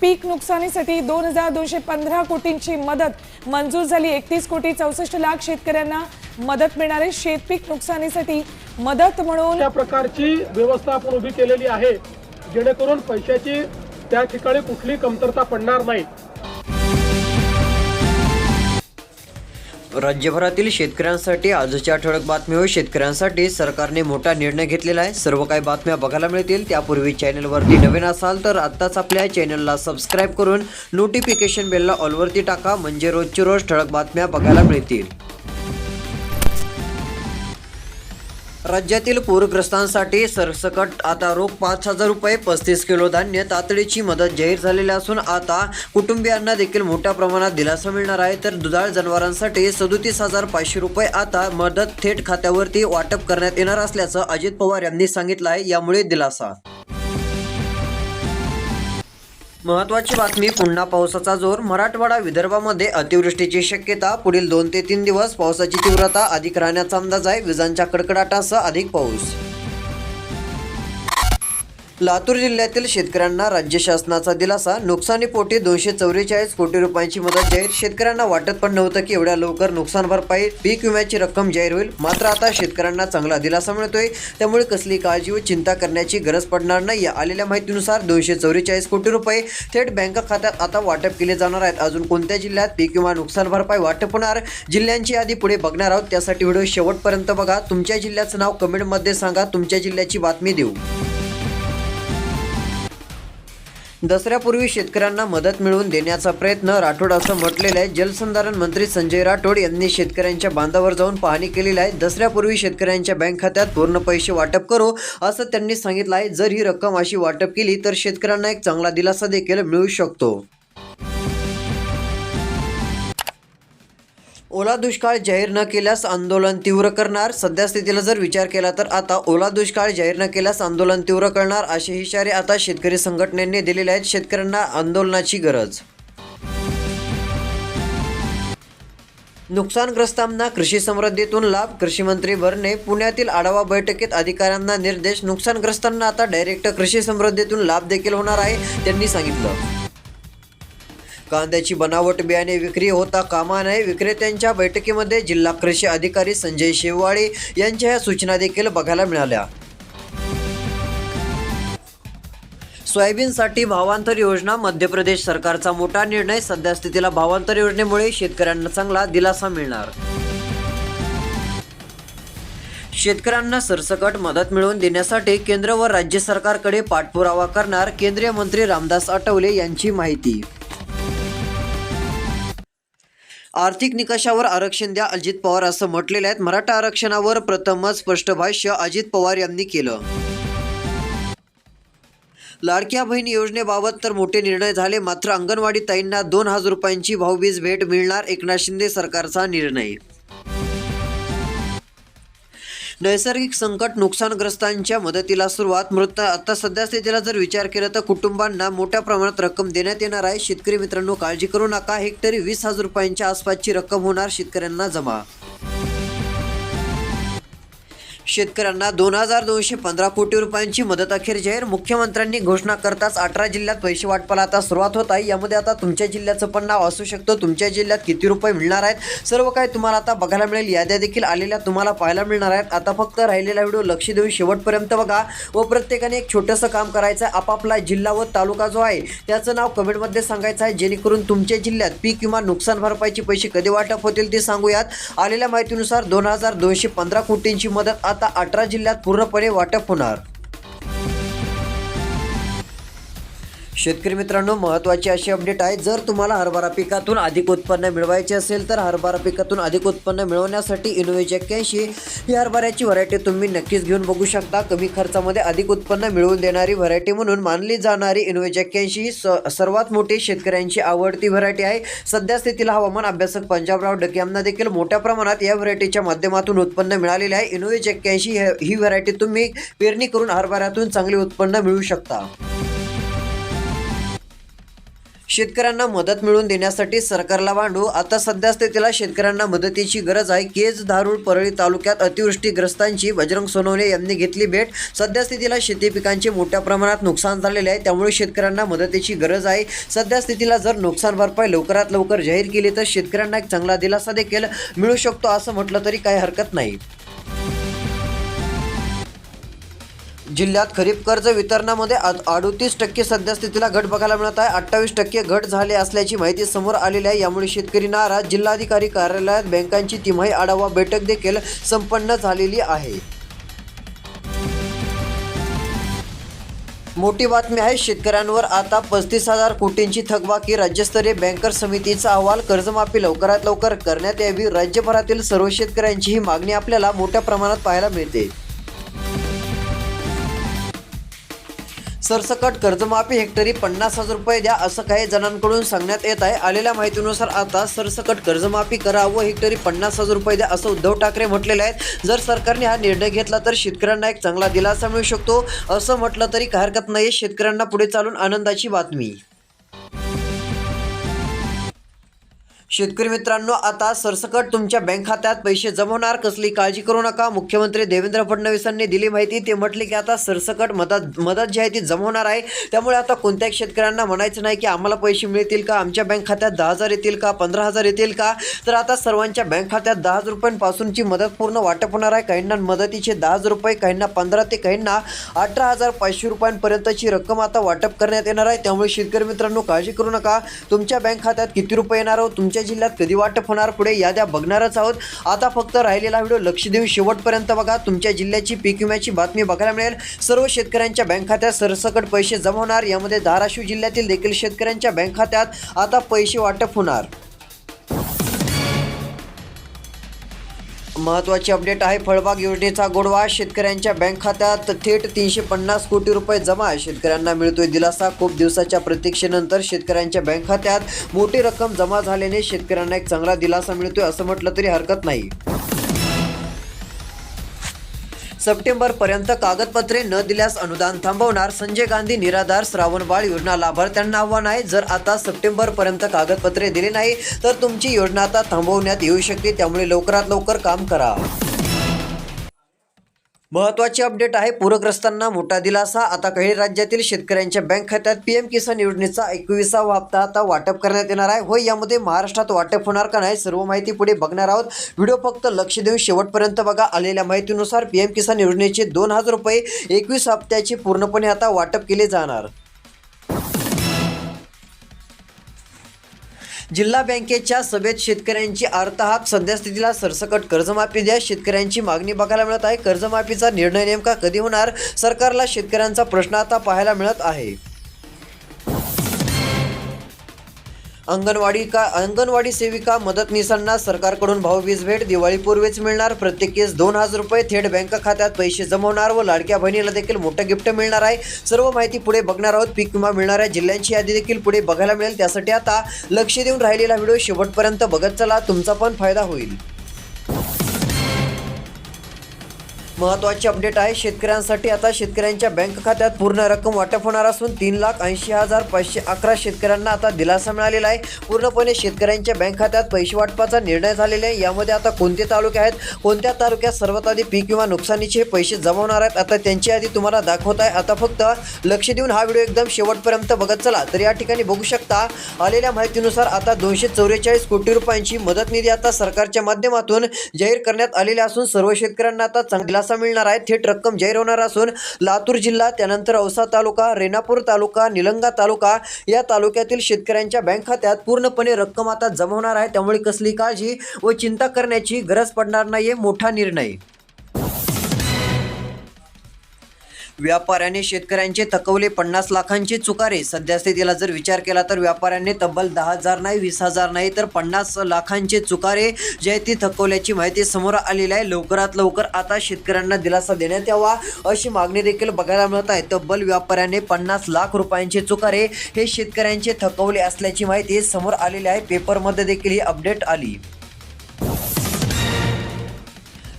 पीक नुकसानीसाठी दोन हजार दोनशे पंधरा कोटींची मदत. मंजूर झाली एकतीस कोटी चौसष्ट लाख शेतकऱ्यांना मदत मिळणार आहे. शेतपीक नुकसानीसाठी मदत म्हणून त्या प्रकारची व्यवस्था आपण उभी केलेली आहे जेणेकरून पैशाची त्या ठिकाणी कुठली कमतरता पडणार नाही. राज्यभरातील शेतकऱ्यांसाठी आजच्या ठळक बातमीवर शेतकऱ्यांसाठी सरकारने मोठा निर्णय घेतलेला आहे. सर्व काही बातम्या बघायला मिळतील. त्यापूर्वी चॅनलवरती नवीन असाल तर आत्ताच आपल्या चॅनलला सबस्क्राईब करून नोटिफिकेशन बेलला ऑलवरती टाका. म्हणजे रोजची रोज ठळक बातम्या बघायला मिळतील. राज्यातील पूरग्रस्तांसाठी सरसकट आता रोख पाच हजार रुपये पस्तीस किलो धान्य तातडीची मदत जाहीर झालेली असून आता कुटुंबियांना देखील मोठ्या प्रमाणात दिलासा मिळणार आहे. तर दुधाळ जनावरांसाठी सदोतीस हजार पाचशे रुपये आता मदत थेट खात्यावरती वाटप करण्यात येणार असल्याचं अजित पवार यांनी सांगितलं आहे. यामुळे दिलासा महत्वाची बातमी पुन्हा पावसाचा जोर. मराठवाडा विदर्भामध्ये अतिवृष्टीची शक्यता. पुढील दोन ते तीन दिवस पावसाची तीव्रता अधिक राहण्याचा अंदाज आहे. विजांच्या कडकडाटासह अधिक पाऊस. लातूर जिल्ह्यातील शेतकऱ्यांना राज्य शासनाचा दिलासा. नुकसानीपोटी दोनशे चौवेचाळीस कोटी रुपयांची मदत जाहीर. शेतकऱ्यांना वाटत पण नव्हतं की एवढ्या लवकर नुकसान भरपाई पीक विम्याची रक्कम जाहीर होईल. मात्र आता शेतकऱ्यांना चांगला दिलासा मिळतोय. त्यामुळे कसली काळजी व चिंता करण्याची गरज पडणार नाही. आलेल्या माहितीनुसार दोनशे चौवेचाळीस कोटी रुपये थेट बँक खात्यात आता वाटप केले जाणार आहेत. अजून कोणत्या जिल्ह्यात पीक विमा नुकसान भरपाई वाटप होणार जिल्ह्यांची यादी पुढे बघणार आहोत. त्यासाठी व्हिडिओ शेवटपर्यंत बघा. तुमच्या जिल्ह्याचं नाव कमेंटमध्ये सांगा. तुमच्या जिल्ह्याची बातमी देऊ. दसऱ्यापूर्वी शेतकऱ्यांना मदत मिळवून देण्याचा प्रयत्न राठोड असं म्हटलेलं आहे. जलसंधारण मंत्री संजय राठोड यांनी शेतकऱ्यांच्या बांधावर जाऊन पाहणी केलेली आहे. दसऱ्यापूर्वी शेतकऱ्यांच्या बँक खात्यात पूर्ण पैसे वाटप करू असं त्यांनी सांगितलं आहे. जर ही रक्कम अशी वाटप केली तर शेतकऱ्यांना एक चांगला दिलासा देखील मिळू शकतो. ओला दुष्काळ जाहीर न केल्यास आंदोलन तीव्र करणार. सध्यास्थितीला जर विचार केला तर आता ओला दुष्काळ जाहीर न केल्यास आंदोलन तीव्र करणार असे इशारे आता शेतकरी संघटनेने दिलेले आहेत. शेतकऱ्यांना आंदोलनाची गरज. नुकसानग्रस्तांना कृषी समृद्धीतून लाभ कृषीमंत्री भरणे पुण्यातील आढावा बैठकीत अधिकाऱ्यांना निर्देश. नुकसानग्रस्तांना आता डायरेक्ट कृषी समृद्धीतून लाभ देखील होणार आहे त्यांनी सांगितलं. कांद्याची बनावट बियाणे विक्री होता कामा नये. विक्रेत्यांच्या बैठकीमध्ये जिल्हा कृषी अधिकारी संजय शेवाळे यांच्या या सूचना देखील बघायला मिळाल्या. सोयाबीनसाठी भावांतर योजना मध्य प्रदेश सरकारचा मोठा निर्णय सध्या स्थितीला भावांतर योजनेमुळे शेतकऱ्यांना चांगला दिलासा मिळणार. शेतकऱ्यांना सरसकट मदत मिळवून देण्यासाठी केंद्र व राज्य सरकारकडे पाठपुरावा करणार केंद्रीय मंत्री रामदास आठवले यांची माहिती. आर्थिक निकषावर आरक्षण द्या अजित पवार असं म्हटलेलं आहेत मराठा आरक्षणावर प्रथमच स्पष्ट भाष्य अजित पवार यांनी केलं. लाडक्या बहीण योजनेबाबत तर मोठे निर्णय झाले. मात्र अंगणवाडी ताईंना दोन हजार रुपयांची भाऊबीज भेट मिळणार. एकनाथ शिंदे सरकारचा निर्णय नैसर्गिक संकट नुकसानग्रस्तांच्या मदतीला सुरुवात. मृत आता सध्या स्थितीला जर विचार केला तर कुटुंबांना मोठ्या प्रमाणात रक्कम देण्यात येणार आहे. शेतकरी मित्रांनो काळजी करू नका. हेक्टरी वीस हजार रुपयांच्या आसपासची रक्कम होणार. शेतकऱ्यांना जमा. शेतकऱ्यांना दोन हजार दोनशे पंधरा कोटी रुपयांची मदत अखेर जाहीर. मुख्यमंत्र्यांनी घोषणा करताच अठरा जिल्ह्यात पैसे वाटपाला आता सुरुवात होत आहे. यामध्ये आता तुमच्या जिल्ह्याचं पण नाव असू शकतं. तुमच्या जिल्ह्यात किती रुपये मिळणार आहेत? सर्व काही तुम्हाला आता बघायला मिळेल. याद्या देखील आलेल्या तुम्हाला पाहायला मिळणार आहेत. आता फक्त राहिलेला व्हिडिओ लक्ष देऊन शेवटपर्यंत बघा. व प्रत्येकाने एक छोटंसं काम करायचं आहे. आपापला जिल्हा व तालुका जो आहे त्याचं नाव कमेंटमध्ये सांगायचं आहे. जेणेकरून तुमच्या जिल्ह्यात पीक किंवा नुकसान भरपाईचे पैसे कधी वाटप होतील ते सांगूयात. आलेल्या माहितीनुसार दोन हजार दोनशे पंधरा कोटींची मदत आता अठरा जिल्ह्यात पूर्णपणे वाटप होणार. शेतकरी मित्रांनो महत्त्वाची अशी अपडेट आहे. जर तुम्हाला हरभरा पिकातून अधिक उत्पन्न मिळवायचे असेल तर हरभरा पिकातून अधिक उत्पन्न मिळवण्यासाठी इनोवेज एक्क्याऐंशी ही हरभऱ्याची व्हरायटी तुम्ही नक्कीच घेऊन बघू शकता. कमी खर्चामध्ये अधिक उत्पन्न मिळवून देणारी व्हरायटी म्हणून मानली जाणारी इनोवेज एक्क्याऐंशी ही स सर्वात मोठी शेतकऱ्यांची आवडती व्हरायटी आहे. सध्या स्थितीला हवामान अभ्यासक पंजाबराव डके यांना देखील मोठ्या प्रमाणात या व्हरायटीच्या माध्यमातून उत्पन्न मिळालेले आहे. इनोवेज एक्क्याऐंशी ही व्हरायटी तुम्ही पेरणी करून हरभऱ्यातून चांगले उत्पन्न मिळू शकता. शेतकऱ्यांना मदत मिळवून देण्यासाठी सरकारला मांडू आता सध्या स्थितीला शेतकऱ्यांना मदतीची गरज आहे. केज धारूळ परळी तालुक्यात अतिवृष्टीग्रस्तांची बजरंग सोनवणे यांनी घेतली भेट. सध्या स्थितीला शेती पिकांचे मोठ्या प्रमाणात नुकसान झालेले आहे. त्यामुळे शेतकऱ्यांना मदतीची गरज आहे. सध्या स्थितीला जर नुकसान भरपाई लवकरात लवकर जाहीर केली तर शेतकऱ्यांना एक चांगला दिलासा देखील मिळू शकतो असं म्हटलं तरी काही हरकत नाही. जिल्ह्यात खरीप कर्ज वितरणामध्ये अडोतीस टक्के सद्यस्थितीला घट बघायला मिळत आहे. अठ्ठावीस टक्के घट झाले असल्याची माहिती समोर आलेली आहे. यामुळे शेतकरी नाराज. जिल्हाधिकारी कार्यालयात बँकांची तिमाही आढावा बैठक देखील संपन्न झालेली आहे. मोठी बातमी आहे शेतकऱ्यांवर आता पस्तीस हजार कोटींची थकबाकी. राज्यस्तरीय बँकर समितीचा अहवाल कर्जमाफी लवकरात लवकर करण्यात यावी. राज्यभरातील सर्व शेतकऱ्यांची ही मागणी आपल्याला मोठ्या प्रमाणात पाहायला मिळते. सरसकट कर्जमाफी हेक्टरी पन्नास हजार रुपये द्या असं काही जणांकडून सांगण्यात येत आहे. आलेल्या माहितीनुसार आता सरसकट कर्जमाफी करा व हेक्टरी पन्नास हजार रुपये द्या असं उद्धव ठाकरे म्हटलेलं आहे जर सरकारने हा निर्णय घेतला तर शेतकऱ्यांना एक चांगला दिलासा मिळू शकतो. असं म्हटलं तरी हरकत नाही शेतकऱ्यांना पुढे चालून आनंदाची बातमी. शेतकरी मित्रांनो आता सरसकट तुमच्या बँक खात्यात पैसे जमवणार कसली काळजी करू नका. मुख्यमंत्री देवेंद्र फडणवीसांनी दिली माहिती ते म्हटले की आता सरसकट मदत मदत जी आहे ती जमवणार आहे. त्यामुळे आता कोणत्याही शेतकऱ्यांना म्हणायचं नाही की आम्हाला पैसे मिळतील का आमच्या बँक खात्यात दहा हजार येतील का पंधरा हजार येतील का? तर आता सर्वांच्या बँक खात्यात दहा हजार रुपयांपासूनची मदत पूर्ण वाटप होणार आहे. काहींना मदतीचे दहा हजार रुपये काहींना पंधरा ते काहींना अठरा हजार पाचशे रुपयांपर्यंतची रक्कम आता वाटप करण्यात येणार आहे. त्यामुळे शेतकरी मित्रांनो काळजी करू नका. तुमच्या बँक खात्यात किती रुपये येणार आहोत तुमच्या जिल्ह्यात कधी वाटप होणार? पुढे याद्या बघणारच आहोत. आता फक्त राहिलेला व्हिडिओ लक्ष देऊन शेवटपर्यंत बघा. तुमच्या जिल्ह्याची पीक विम्याची बातमी बघायला मिळेल. सर्व शेतकऱ्यांच्या बँक खात्यात सरसकट पैसे जमा होणार. यामध्ये धाराशिव जिल्ह्यातील देखील शेतकऱ्यांच्या बँक खात्यात आता पैसे वाटप होणार. महत्त्वाची अपडेट आहे. फळबाग योजनेचा गोडवा शेतकऱ्यांच्या बँक खात्यात थेट तीनशे पन्नास कोटी रुपये जमा. शेतकऱ्यांना मिळतोय दिलासा. खूप दिवसाच्या प्रतीक्षेनंतर शेतकऱ्यांच्या बँक खात्यात मोठी रक्कम जमा झाल्याने शेतकऱ्यांना एक चांगला दिलासा मिळतोय असं म्हटलं तरी हरकत नाही. सप्टेंबर पर्यंत कागदपत्रे न दिल्यास अनुदान थांबवणार संजय गांधी निराधार श्रावणबाळ योजना लाभार्थ्यांना आव्हान आहे. जर आता सप्टेंबर पर्यंत कागदपत्रे दिले नाही तर तुमची योजना आता थांबवण्यात येऊ शकते. त्यामुळे लवकरात लवकर काम करा. महत्त्वाची अपडेट आहे पूरग्रस्तांना मोठा दिलासा. आता काही राज्यातील शेतकऱ्यांच्या बँक खात्यात पीएम किसान योजनेचा एकविसावा हप्ता आता वाटप करण्यात येणार आहे. होय यामध्ये महाराष्ट्रात वाटप होणार का नाही सर्व माहिती पुढे बघणार आहोत. व्हिडिओ फक्त लक्ष देऊन शेवटपर्यंत बघा. आलेल्या माहितीनुसार पीएम किसान योजनेचे दोन हजार रुपये एकवीस हप्त्याचे पूर्णपणे आता वाटप केले जाणार. जिल्हा बँकेच्या सभेत शेतकऱ्यांची आर्तहाक सध्यास्थितीला सरसकट कर्जमाफी द्या. शेतकऱ्यांची मागणी बघायला मिळत आहे. कर्जमाफीचा निर्णय नेमका कधी होणार? सरकारला शेतकऱ्यांचा प्रश्न आता पाहायला मिळत आहे. अंगणवाडी का अंगणवाडी सेविका मदतनीसांना सरकारकडून भाऊबीज भेट दिवाळीपूर्वीच मिळणार प्रत्येक केस दोन हजार रुपये थेट बँक खात्यात पैसे जमवणार व लाडक्या बहिणीला देखील मोठं गिफ्ट मिळणार आहे. सर्व माहिती पुढे बघणार आहोत. पीक विमा मिळणाऱ्या जिल्ह्यांची यादी देखील पुढे बघायला मिळेल. त्यासाठी आता लक्ष देऊन राहिलेला व्हिडिओ शेवटपर्यंत बघत चला. तुमचा पण फायदा होईल. महत्त्वाची अपडेट आहे. शेतकऱ्यांसाठी आता शेतकऱ्यांच्या बँक खात्यात पूर्ण रक्कम वाटप होणार असून तीन लाख ऐंशी हजार पाचशे अकरा शेतकऱ्यांना आता दिलासा मिळालेला आहे. पूर्णपणे शेतकऱ्यांच्या बँक खात्यात पैसे वाटपाचा निर्णय झालेला आहे. यामध्ये आता कोणते तालुके आहेत कोणत्या तालुक्यात सर्वात आधी पीक किंवा नुकसानीचे पैसे जमा होणार आहेत आता त्यांची यादी तुम्हाला दाखवत आहे. आता फक्त लक्ष देऊन हा व्हिडिओ एकदम शेवटपर्यंत बघत चला. तर या ठिकाणी बघू शकता आलेल्या माहितीनुसार आता दोनशे चौवेचाळीस कोटी रुपयांची मदत निधी आता सरकारच्या माध्यमातून जाहीर करण्यात आलेली असून सर्व शेतकऱ्यांना आता चांगला दिलासा मिळणार आहे. थेट रक्कम जाहीर होणार असून लातूर जिल्हा त्यानंतर औसा तालुका रेणापूर तालुका निलंगा तालुका या तालुक्यातील शेतकऱ्यांच्या बँक खात्यात पूर्णपणे रक्कम आता जमवणार आहे. त्यामुळे कसली काळजी व चिंता करण्याची गरज पडणार नाही मोठा निर्णय. व्यापाऱ्याने शेतकऱ्यांचे थकवले पन्नास लाखांचे चुकारे. सध्या स्थितीला जर विचार केला तर व्यापाऱ्यांनी तब्बल दहा हजार नाही वीस हजार नाही तर पन्नास लाखांचे चुकारे जे आहे ती थकवल्याची माहिती समोर आलेली आहे. लवकरात लवकर आता शेतकऱ्यांना दिलासा देण्यात यावा अशी मागणी देखील बघायला मिळत आहे. तब्बल व्यापाऱ्याने पन्नास लाख रुपयांचे चुकारे हे शेतकऱ्यांचे थकवले असल्याची माहिती समोर आलेली आहे. पेपरमध्ये देखील ही अपडेट आली.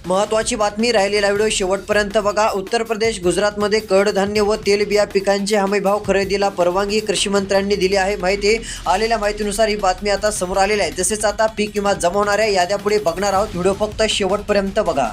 महत्वाची बातमी राहिलेला व्हिडिओ शेवटपर्यंत बघा. उत्तर प्रदेश गुजरातमध्ये कडधान्य व तेलबिया पिकांचे हमीभाव खरेदीला परवानगी कृषी मंत्र्यांनी दिली आहे. माहिती आलेल्या माहितीनुसार ही बातमी आता समोर आलेली आहे. तसेच आता पीक विमा जमवणाऱ्या याद्यापुढे बघणार आहोत. व्हिडिओ फक्त शेवटपर्यंत बघा.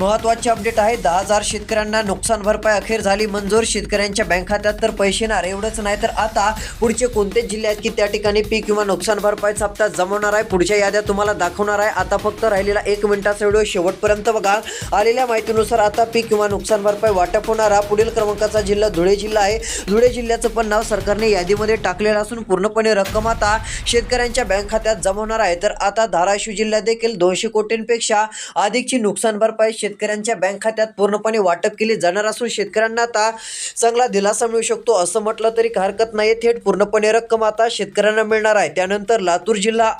महत्त्वाचे अपडेट आहे. दहा हजार शेतकऱ्यांना नुकसान भरपाई अखेर झाली. मंजूर शेतकऱ्यांच्या बँक खात्यात तर पैसे येणार. एवढंच नाही तर आता पुढचे कोणते जिल्हे आहेत की त्या ठिकाणी पीक किंवा नुकसान भरपाईचा हप्ता जमवणार आहे? पुढच्या याद्या तुम्हाला दाखवणार आहे. आता फक्त राहिलेला एक मिनिटाचा व्हिडिओ शेवटपर्यंत बघा. आलेल्या माहितीनुसार आता पीक किंवा नुकसान भरपाई वाटप होणारा पुढील क्रमांकाचा जिल्हा धुळे जिल्हा आहे. धुळे जिल्ह्याचं पण नाव सरकारने यादीमध्ये टाकलेलं असून पूर्णपणे रक्कम आता शेतकऱ्यांच्या बँक खात्यात जमवणार आहे. तर आता धाराशिव जिल्ह्यात देखील दोनशे कोटींपेक्षा अधिकची नुकसान भरपाई शेतकऱ्यांच्या बँक खात्यात पूर्णपणे वाटप केले जाणार असून शेतकऱ्यांना आता चांगला दिलासा मिळू शकतो असं म्हटलं तरी हरकत नाही थेट पूर्णपणे रक्कम आता शेतकऱ्यांना मिळणार आहे. त्यानंतर लातूर जिल्हा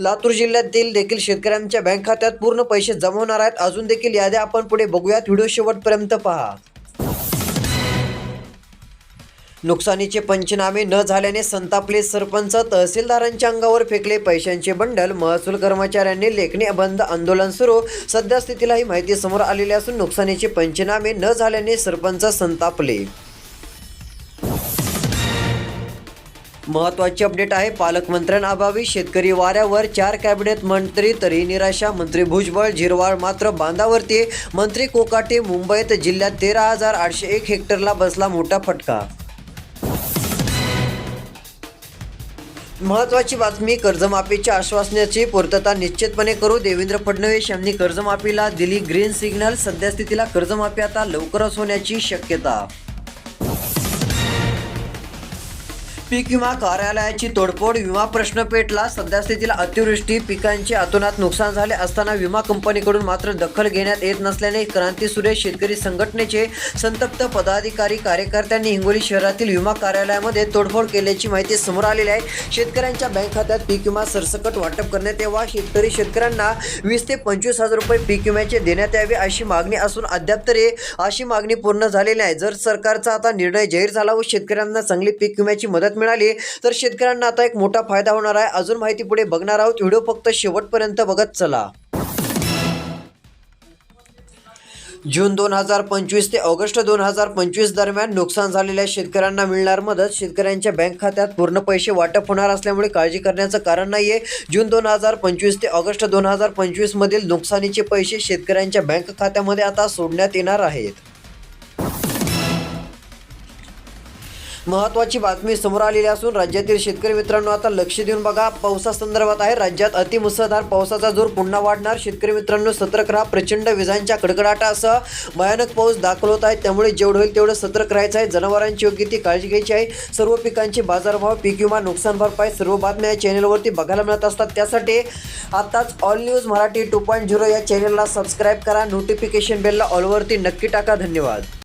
लातूर जिल्ह्यातील देखील शेतकऱ्यांच्या बँक खात्यात पूर्ण पैसे जमवणार आहेत. अजून देखील याद्या आपण पुढे बघूयात. व्हिडिओ शेवटपर्यंत पहा. नुकसानीचे पंचनामे न झाल्याने संतापले सरपंच तहसीलदारांच्या अंगावर फेकले पैशांचे बंडल महसूल कर्मचाऱ्यांनी लेखणी बंद आंदोलन सुरू. सध्या स्थितीला ही माहिती समोर आलेली असून नुकसानीचे पंचनामे न झाल्याने सरपंच संतापले. महत्वाची अपडेट आहे पालकमंत्र्यांअभावी शेतकरी वाऱ्यावर चार कॅबिनेट मंत्री तरी निराशा. मंत्री भुजबळ झिरवाळ मात्र बांधावरती मंत्री कोकाटे मुंबईत जिल्ह्यात तेरा हजार आठशे एक हेक्टरला बसला मोठा फटका. महत्वाची बातमी कर्जमाफीच्या आश्वासनाची पूर्तता निश्चितपणे करू. देवेंद्र फडणवीस यांनी कर्जमाफीला दिली ग्रीन सिग्नल सद्यस्थितीला कर्जमाफी आता लवकरच होण्याची शक्यता. पीक विमा कार्यालयाची तोडफोड विमा प्रश्न पेटला सध्या स्थितीला अतिवृष्टी पिकांचे अतोनात नुकसान झाले असताना विमा कंपनीकडून मात्र दखल घेण्यात येत नसल्याने क्रांती सुरेश शेतकरी संघटनेचे संतप्त पदाधिकारी कार्यकर्त्यांनी हिंगोली शहरातील विमा कार्यालयामध्ये तोडफोड केल्याची माहिती समोर आलेली आहे. शेतकऱ्यांच्या बँक खात्यात पीक विमा सरसकट वाटप करण्यात यावा. शेतकरी शेतकऱ्यांना वीस ते पंचवीस हजार रुपये पीक विम्याचे देण्यात यावे अशी मागणी असून अद्याप तरी अशी मागणी पूर्ण झालेली आहे जर सरकारचा आता निर्णय जाहीर झाला व शेतकऱ्यांना चांगली पीक विम्याची मदत मिळाली. तर शेतकऱ्यांना आता एक मोठा फायदा होणार आहे. अजून माहिती पुढे बघणार आहोत. व्हिडिओ फक्त शेवटपर्यंत बघत चला. जून दोन हजार पंचवीस ते ऑगस्ट दोन हजार पंचवीस दरम्यान नुकसान झालेल्या शेतकऱ्यांना मिळणार मदत. शेतकऱ्यांच्या बँक खात्यात पूर्ण पैसे वाटप होणार असल्यामुळे काळजी करण्याचं कारण नाही आहे जून दोन हजार पंचवीस ते ऑगस्ट दोन हजार पंचवीसमधील नुकसानीचे पैसे शेतकऱ्यांच्या बँक खात्यामध्ये आता सोडण्यात येणार आहेत. महत्वाची बातमी समोर आलेली असून राज्यातील शेतकरी मित्रांनो आता लक्ष देऊन बघा पावसासंदर्भात आहे. राज्यात अतिमुसळधार पावसाचा जोर पुन्हा वाढणार. शेतकरी मित्रांनो सतर्क राहा. प्रचंड विजांच्या कडकडाटासह भयानक पाऊस दाखल होत आहे. त्यामुळे जेवढं होईल तेवढं सतर्क राहायचं आहे. जनावरांची योग्य ती काळजी घ्यायची आहे. सर्व पिकांचे बाजारभाव पीक विमा नुकसान भरपाई सर्व बातम्या या चॅनलवरती बघायला मिळत असतात. त्यासाठी आत्ताच all news Marathi two point zero या चॅनलला सबस्क्राईब करा. नोटिफिकेशन बेलला ऑलवरती नक्की टाका. धन्यवाद.